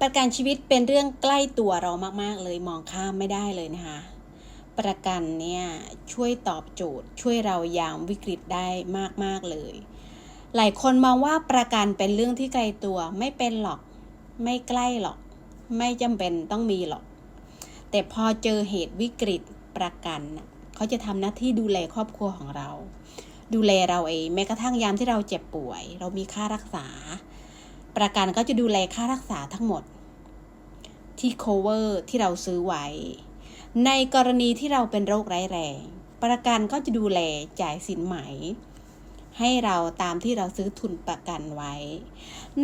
ประกันชีวิตเป็นเรื่องใกล้ตัวเรามาก ๆ เลยมองข้ามไม่ได้เลยนะคะ ประกันเนี่ยช่วยตอบโจทย์ ช่วยเรายามวิกฤตได้มาก ๆ เลย หลายคนมองว่าประกันเป็นเรื่องที่ไกลตัวไม่เป็นหรอก ไม่ใกล้หรอก ไม่จำเป็นต้องมีหรอก แต่พอเจอเหตุวิกฤตประกันเขาจะทำหน้าที่ดูแลครอบครัวของเรา ดูแลเราเองแม้กระทั่งยามที่เราเจ็บป่วย เรามีค่ารักษา ประกันก็จะดูแลค่ารักษาทั้งหมด ที่ cover ที่เราซื้อไว้ ในกรณีที่เราเป็นโรคร้ายแรง ประกันก็จะดูแลจ่ายสินไหม ให้เราตามที่เราซื้อทุนประกันไว้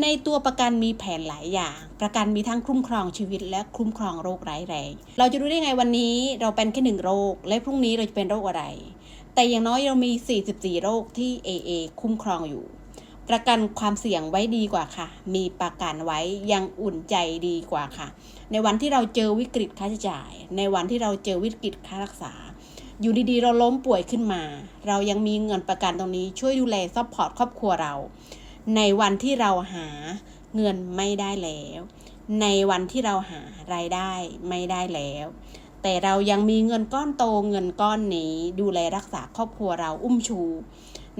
ในตัวประกันมีแผนหลายอย่าง ประกันมีทั้งคุ้มครองชีวิตและคุ้มครองโรคร้ายแรง เราจะรู้ได้ไงวันนี้เราเป็นแค่หนึ่งโรค และพรุ่งนี้เราจะเป็นโรคอะไร แต่อย่างน้อยเรามี 44 โรคที่ AA คุ้มครองอยู่ ประกันความเสี่ยงไว้ดีกว่าค่ะ มีประกันไว้ยังอุ่นใจดีกว่าค่ะ ในวันที่เราเจอวิกฤตค่าใช้จ่าย ในวันที่เราเจอวิกฤตค่ารักษา อยู่ดีๆ เราล้มป่วยขึ้นมา เรายังมีเงินประกันตรงนี้ช่วยดูแลซัพพอร์ตครอบครัวเรา ในวันที่เราหาเงินไม่ได้แล้ว ในวันที่เราหารายได้ไม่ได้แล้ว แต่เรายังมีเงินก้อนโตเงินก้อนนี้ ดูแลรักษาครอบครัวเราอุ้มชู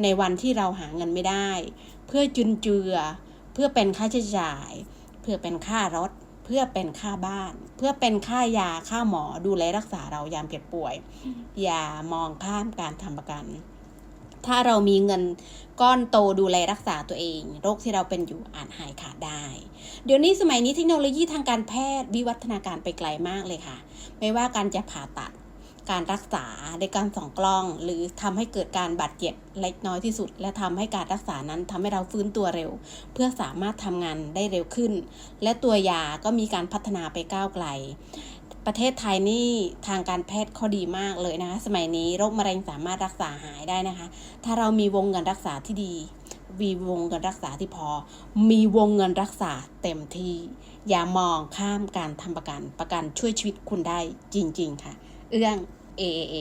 ในวันที่เราหาเงินไม่ได้ เพื่อจุนเจือ เพื่อเป็นค่าใช้จ่าย เพื่อเป็นค่ารถ เพื่อเป็นค่าบ้าน เพื่อเป็นค่ายาค่าหมอดูแลรักษาเรายามเจ็บป่วย อย่ามองข้ามการทำประกัน ถ้าเรามีเงินก้อนโตดูแลรักษาตัวเอง โรคที่เราเป็นอยู่อาจหายขาดได้ เดี๋ยวนี้สมัยนี้เทคโนโลยีทางการแพทย์วิวัฒนาการไปไกลมากเลยค่ะ ไม่ว่าการจะผ่าตัด การรักษาในการส่องกล้อง หรือทำให้เกิดการบาดเจ็บเล็กน้อยที่สุด และทำให้การรักษานั้นทำให้เราฟื้นตัวเร็ว เพื่อสามารถทำงานได้เร็วขึ้น และตัวยาก็มีการพัฒนาไปก้าวไกล ประเทศไทยนี่ทางการแพทย์เขาดีมากเลยนะคะสมัยนี้โรคมะเร็งสามารถรักษาหายได้นะคะ ถ้าเรามีวงเงินรักษาที่ดีมีวงเงินรักษาที่พอ มีวงเงินรักษาเต็มที่ อย่ามองข้ามการทำประกัน ประกันช่วยชีวิตคุณได้จริง ๆ ค่ะ เอื้อง AAA